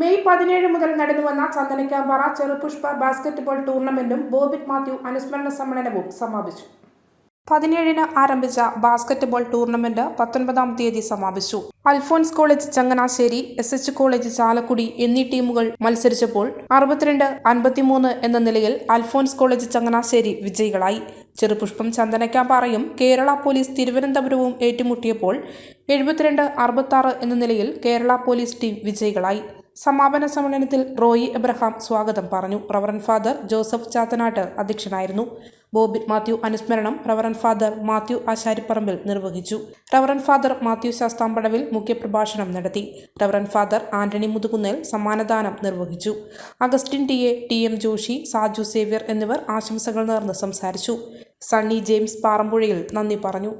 May പതിനേഴ് മുതൽ നടന്നുവന്ന ചന്ദനക്കാമ്പാറ ചെറുപുഷ്പ ബാസ്കറ്റ്ബോൾ ടൂർണമെന്റും ബോബിറ്റ് മാത്യു അനുസ്മരണ സമ്മേളനവും സമാപിച്ചു. പതിനേഴിന് ആരംഭിച്ച ബാസ്കറ്റ്ബോൾ ടൂർണമെന്റ് പത്തൊൻപതാം തീയതി സമാപിച്ചു. Alphonse college Changanassery S H college Chalakudy എന്നീ ടീമുകൾ മത്സരിച്ചപ്പോൾ അറുപത്തിരണ്ട് അൻപത്തിമൂന്ന് എന്ന നിലയിൽ അൽഫോൺസ് കോളേജ് ചങ്ങനാശ്ശേരി വിജയികളായി. ചെറുപുഷ്പം ചന്ദനക്കാമ്പാറയും കേരള പോലീസ് തിരുവനന്തപുരവും ഏറ്റുമുട്ടിയപ്പോൾ എഴുപത്തിരണ്ട് അറുപത്താറ് എന്ന നിലയിൽ കേരള പോലീസ് ടീം വിജയികളായി. സമാപന സമ്മേളനത്തിൽ റോയി എബ്രഹാം സ്വാഗതം പറഞ്ഞു. റവറൻ ഫാദർ ജോസഫ് ചാത്തനാട്ട് അധ്യക്ഷനായിരുന്നു. ബോബി മാത്യു അനുസ്മരണം റവറൻ ഫാദർ മാത്യു ആശാരിപ്പറമ്പിൽ നിർവഹിച്ചു. റവറൻ ഫാദർ മാത്യു ശാസ്താംപടവിൽ മുഖ്യപ്രഭാഷണം നടത്തി. റവറൻ ഫാദർ ആന്റണി മുതുകുന്നേൽ സമ്മാനദാനം നിർവഹിച്ചു. Augustine T A T M Joshi Saju Xavier എന്നിവർ ആശംസകൾ നേർന്ന് സംസാരിച്ചു. സണ്ണി ജെയിംസ് പാറമ്പുഴയിൽ നന്ദി പറഞ്ഞു.